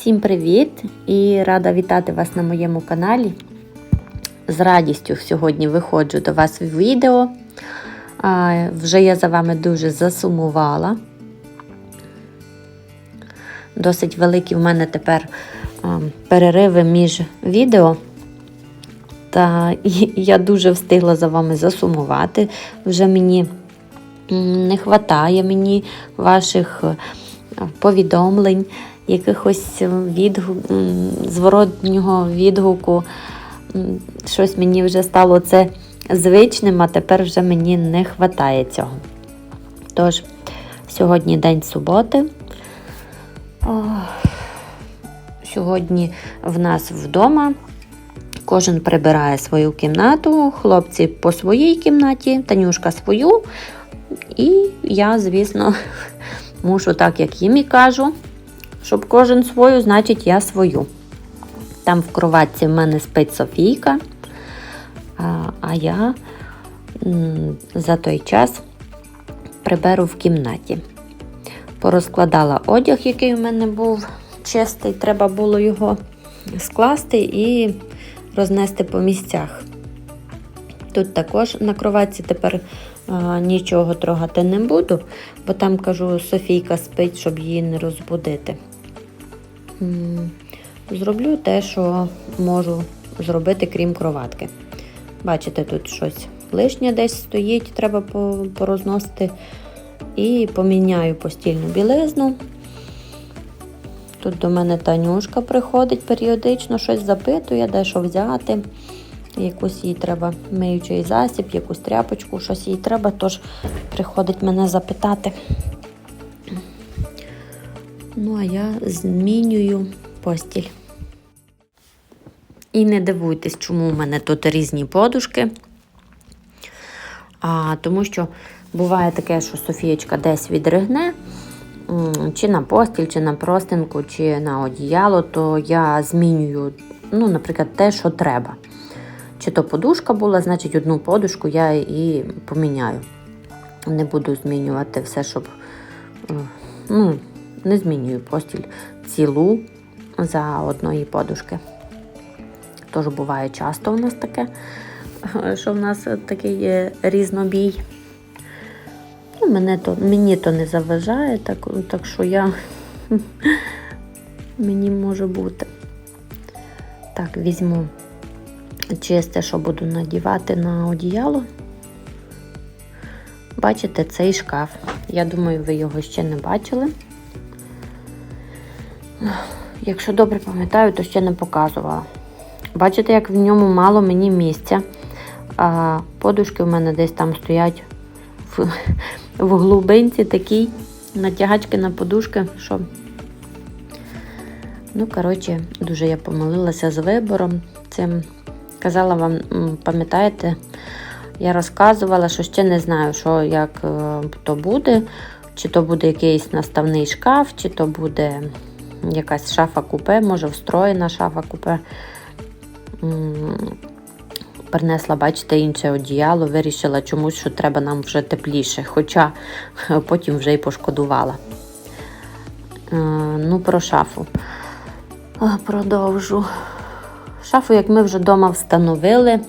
Всім привіт і рада вітати вас на моєму каналі. З радістю сьогодні виходжу до вас в відео. Вже я за вами дуже засумувала. Досить великі в мене тепер перериви між відео. Та я дуже встигла за вами засумувати. Вже мені не вистачає мені ваших повідомлень, якихось відгу... зворотнього відгуку. Щось мені вже стало це звичним, а тепер вже мені не вистачає цього. Тож, сьогодні день суботи. Сьогодні в нас вдома. Кожен прибирає свою кімнату, хлопці по своїй кімнаті, Танюшка свою. І я, звісно, мушу так, як їм і кажу, щоб кожен свою, значить я свою. Там в кроватці в мене спить Софійка, а, я за той час приберу в кімнаті. Порозкладала одяг, який у мене був чистий, треба було його скласти і рознести по місцях. Тут також на кроватці тепер а, нічого трогати не буду, бо там кажу, Софійка спить, щоб її не розбудити. Зроблю те, що можу зробити, крім кроватки. Бачите, тут щось лишнє десь стоїть, треба порозносити. І поміняю постільну білизну. Тут до мене Танюшка приходить періодично, щось запитує, де що взяти. Якусь їй треба миючий засіб, якусь тряпочку, щось їй треба, тож приходить мене запитати. Ну, а я змінюю постіль. І не дивуйтесь, чому в мене тут різні подушки. А, тому що буває таке, що Софієчка десь відригне, чи на постіль, чи на простинку, чи на одіяло, то я змінюю, ну, наприклад, те, що треба. Чи то подушка була, значить одну подушку я і поміняю. Не буду змінювати все, щоб ну, не змінюю постіль цілу за одної подушки. Тож буває часто у нас таке, що в нас такий різнобій. Ну, мене то, мені то не заважає, так, так що я мені може бути. Так, візьму чисте, що буду надівати на одіяло. Бачите, цей шкаф. Я думаю, ви його ще не бачили. Якщо добре пам'ятаю, то ще не показувала. Бачите, як в ньому мало мені місця. А подушки в мене десь там стоять в, в глибинці такій натягачки на подушки, що. Ну, коротше, дуже я помилилася з вибором цим. Казала вам, пам'ятаєте, я розказувала, що ще не знаю, що як е, то буде. Чи то буде якийсь наставний шкаф, чи то буде якась шафа купе, може встроєна шафа купе. Принесла, бачите, інше одіяло, вирішила чомусь, що треба нам вже тепліше, хоча потім вже й пошкодувала. Е, Ну, про шафу. Продовжу. Шафу, як ми вже вдома встановили,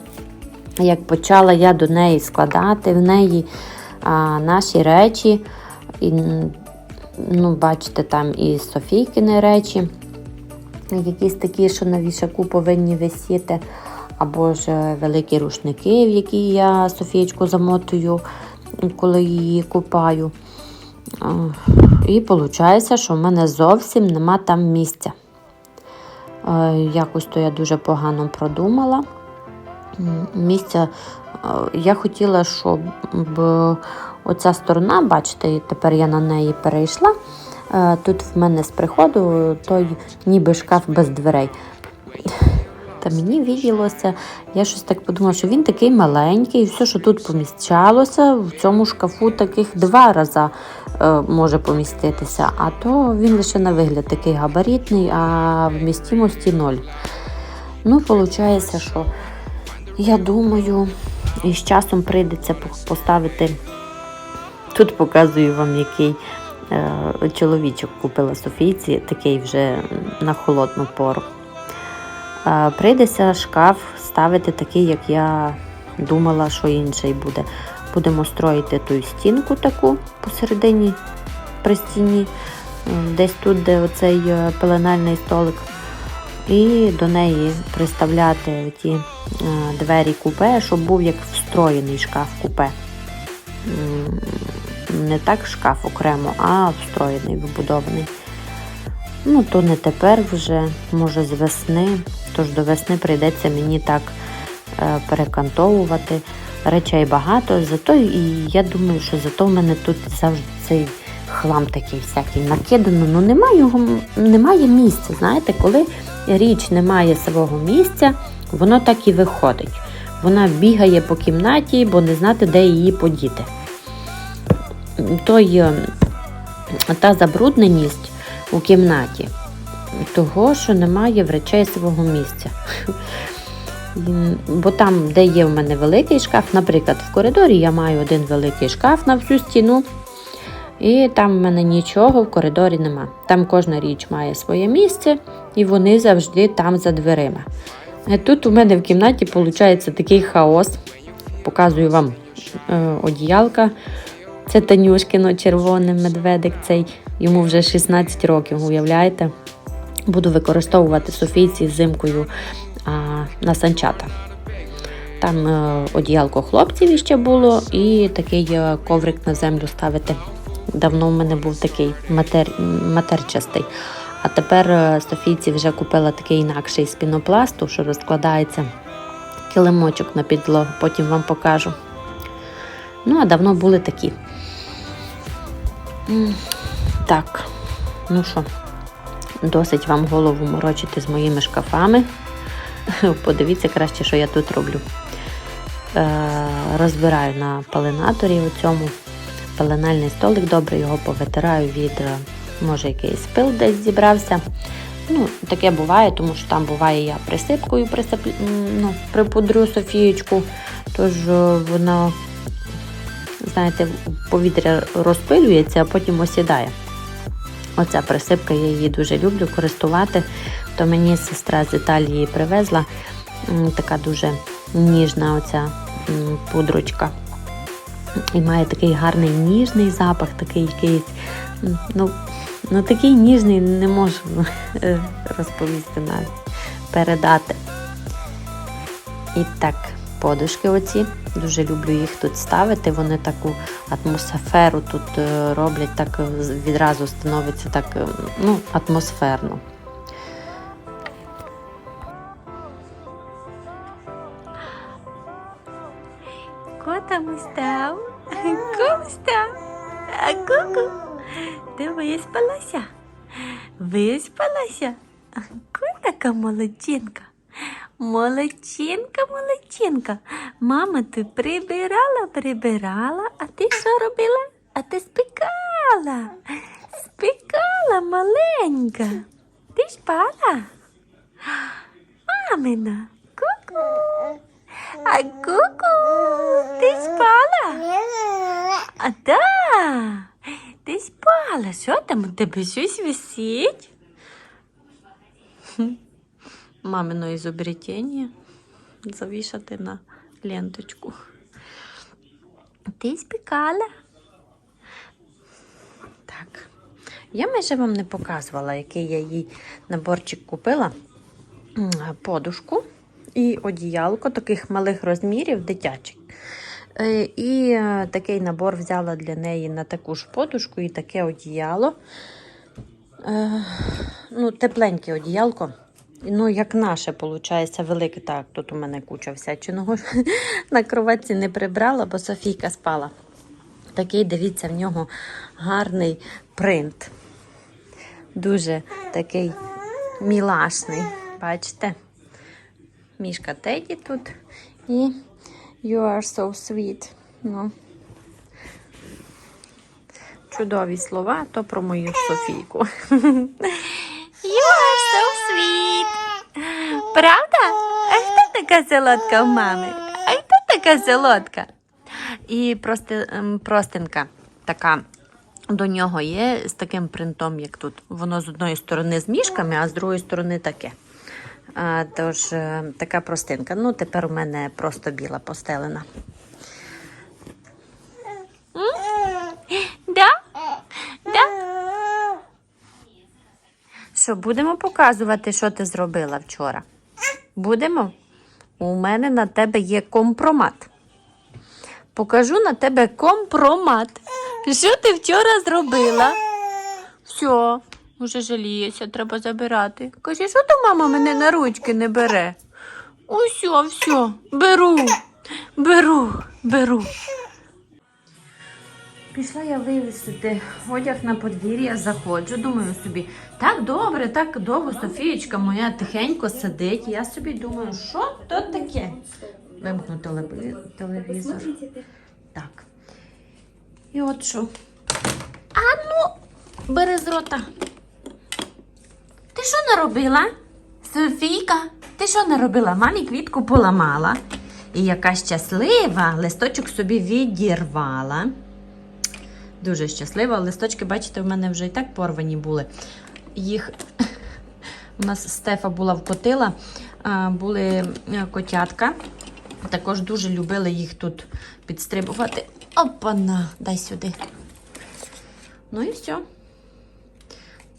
як почала я до неї складати, в неї а, наші речі. І, ну, бачите, там і Софійкини речі, якісь такі, що на вішаку повинні висіти, або ж е, великі рушники, в які я Софієчку замотую, коли її купаю. І виходить, що в мене зовсім нема там місця. Е, Якось то я дуже погано продумала. Місця е, я хотіла, щоб оця сторона, бачите, тепер я на неї перейшла. Е, Тут в мене з приходу той ніби шкаф без дверей. Та мені відділося, я щось так подумала, що він такий маленький, і все, що тут поміщалося, в цьому шкафу таких два рази е, може поміститися. А то він лише на вигляд такий габаритний, а вмістимості ноль. Ну, виходить, що я думаю, і з часом прийдеться поставити. Тут показую вам який Е, Чоловічок купила Софійці, такий вже на холодну пору. Е, Прийдеться шкаф ставити такий, як я думала, що інший буде. Будемо строїти ту стінку таку посередині при стіні, десь тут, де оцей е, пеленальний столик. І до неї приставляти ті двері купе, щоб був як встроєний шкаф купе. Не так шкаф окремо, а встроєний, вибудований. Ну, то не тепер вже, може з весни. Тож до весни прийдеться мені так е, перекантовувати. Речей багато, зато і я думаю, що зато в мене тут завжди цей хлам такий всякий накидано. Ну немає його, немає місця. Знаєте, коли річ не має свого місця, воно так і виходить. Вона бігає по кімнаті, бо не знати, де її подіти. Той, та забрудненість у кімнаті, того, що немає речей свого місця. Бо там, де є в мене великий шкаф, наприклад, в коридорі я маю один великий шкаф на всю стіну, і там в мене нічого в коридорі нема. Там кожна річ має своє місце, і вони завжди там за дверима. Е, Тут у мене в кімнаті виходить такий хаос. Показую вам е, одіялка. Це Танюшкино червоний медведик. Цей йому вже 16 років, уявляєте? Буду використовувати Софійці з зимкою а, на санчата. Там е, одіялко хлопців ще було, і такий е, коврик на землю ставити. Давно в мене був такий матер... матерчастий. А тепер е, Софійці вже купила такий інакший з пінопласту, що розкладається килимочок на підлогу, потім вам покажу. Ну, а давно були такі. Так, ну що, досить вам голову морочити з моїми шкафами. Подивіться краще, що я тут роблю. Е, розбираю на паленаторі у цьому пеленальний столик, добре його повитираю від, е, може, якийсь пил десь зібрався. Ну, таке буває, тому що там буває я присипкою присип... ну, припудрю Софієчку, тож е, воно, знаєте, повітря розпилюється, а потім осідає. Оця присипка, я її дуже люблю користувати. То мені сестра з Італії привезла така дуже ніжна оця пудрочка. І має такий гарний ніжний запах, такий якийсь, ну, ну такий ніжний, не можу е, розповісти навіть, передати. І так, подушки оці. Дуже люблю їх тут ставити. Вони таку атмосферу тут е, роблять, так е, відразу становиться так е, ну, атмосферно. Кота устав. Ку устав. А. Ти виспалася? Виспалася? Ку така молодчинка. Молодчинка, молодчинка. Мама, ти прибирала, прибирала, а ти що робила? А ти спікала. Спікала маленька. Ти спала? Мамина, ку-ку. А ку-ку, ти спала? А да, ти спала. Що там у тебе щось висить? Мамино ізобретення завішати на ленточку. Ти спікала? Так. Я майже вам не показувала, який я їй наборчик купила. Подушку і одіялко таких малих розмірів, дитячих. Е, І е, такий набор взяла для неї на таку ж подушку і таке одіяло. Е, Ну, тепленьке одіялко. Ну, як наше, виходить, велике. Так, тут у мене куча всячиного. На кроватці не прибрала, бо Софійка спала. Такий, дивіться, в нього гарний принт. Дуже такий мілашний. Бачите? Мішка Теді тут. І You are so sweet. Ну. Чудові слова, то про мою Софійку. You. Правда? А хто така солодка в мами? А хто така солодка? І просто, ем, простинка така до нього є з таким принтом, як тут. Воно з одної сторони з мішками, а з другої сторони таке. А, тож е, така простинка. Ну, тепер у мене просто біла постелена. Да? Да? Що, будемо показувати, що ти зробила вчора? Будемо? У мене на тебе є компромат. Покажу на тебе компромат. Що ти вчора зробила? Все, вже жалієшся, треба забирати. Кажи, що то мама мене на ручки не бере? Усьо, все, беру, беру, беру. Пішла я вивісити одяг на подвір'я, заходжу, думаю собі, так добре, так довго Софієчка моя тихенько сидить. Я собі думаю, що то таке? Вимкну телевізор. Так. І от що. А ну, бери з рота. Ти що наробила? Софійка, ти що наробила? Мамі квітку поламала. І яка щаслива, листочок собі відірвала. Дуже щаслива. Листочки, бачите, в мене вже і так порвані були. Їх у нас Стефа була вкотила, були е, котятка. Також дуже любили їх тут підстрибувати. Опана, дай сюди. Ну і все.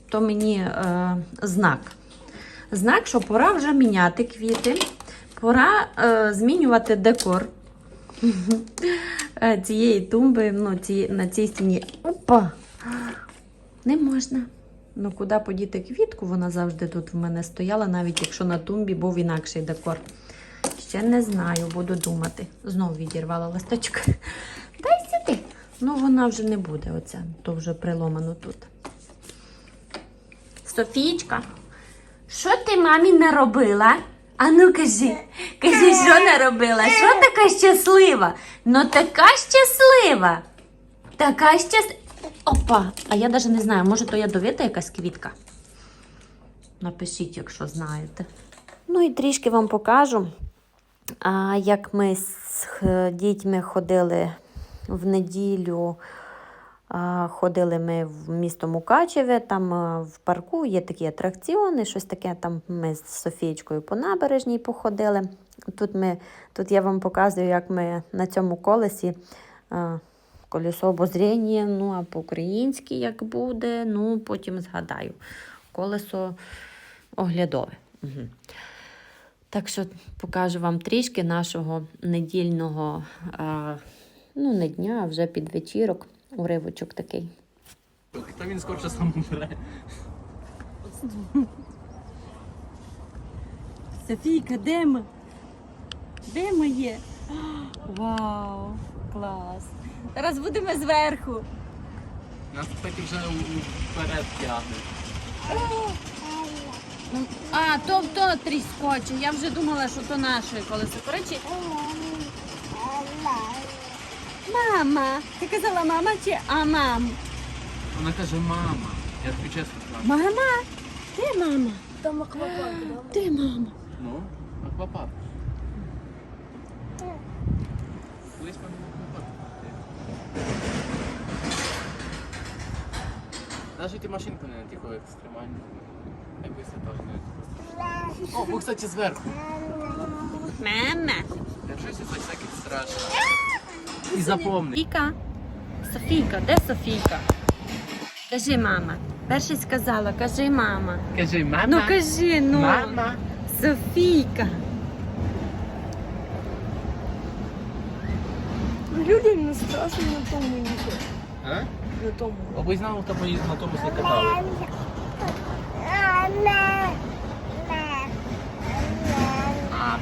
То мені е, знак. Знак, що пора вже міняти квіти, пора е, змінювати декор цієї тумби ну, ці, на цій стіні. Опа! Не можна. Ну, куди подіти квітку? Вона завжди тут в мене стояла, навіть якщо на тумбі був інакший декор. Ще не знаю, буду думати. Знову відірвала листочок. Дай сюди. Ну, вона вже не буде, оця, то вже приломано тут. Софійчка, що ти мамі наробила? А ну кажи, кажи, що наробила? Що така щаслива? Ну така щаслива. Така щаслива. Опа, а я навіть не знаю, може то ядовита якась квітка. Напишіть, якщо знаєте. Ну і трішки вам покажу, а, як ми з дітьми ходили в неділю. Ходили ми в місто Мукачеве, там в парку є такі атракціони, щось таке. Там ми з Софієчкою по набережній походили. Тут, ми, тут я вам показую, як ми на цьому колесі колесо обозріння, ну а по-українськи як буде, ну потім згадаю. Колесо оглядове. Угу. Так що покажу вам трішки нашого недільного, ну не дня, а вже під вечірок. Уривочок такий. Та він скорше сам умре. Софійка, де ми? Де ми є? Вау, клас. Зараз будемо зверху. Нас таки вже вперед тягне. А, то то тріскоче. Я вже думала, що то наше колесо. Коротше. Мама. Ти казала мама чи а мам? Вона каже, мама. Я тобі чесно кажу. Мама. Де мама? Там аквапарк, да? Де мама? Ну, аквапарк. Колись аквапарк. Навіть ті машинку не на таку екстремальну. Якось я теж не О, ми, кстати, зверху. Мама. Держись, це всяке страшно. І запомни. Софійка. Софійка, де Софійка? Кажи, мама. Перше сказала, кажи мама. Кажи, мама. Ну кажи, ну. Мама. Софійка. Людям не страшно на тому їхати. А? На тому. Аби знав, то ми на тому не катали.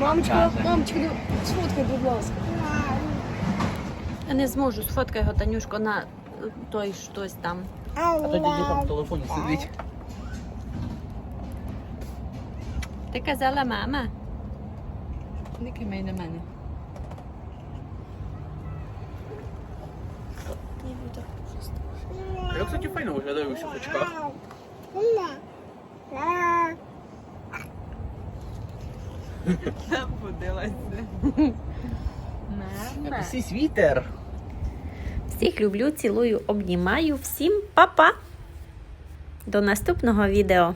Мамочка, мамочка, сфоткай, будь ласка. Я не зможу, сфоткай його, Танюшко, на той щось там. А то діді там в телефоні сидить. Ти казала мама. Не кимай на мене. Я, кстати, файно виглядаю у всіх очках. Мама. Якийсь вітер. Всіх люблю, цілую, обнімаю. Всім па-па! До наступного відео!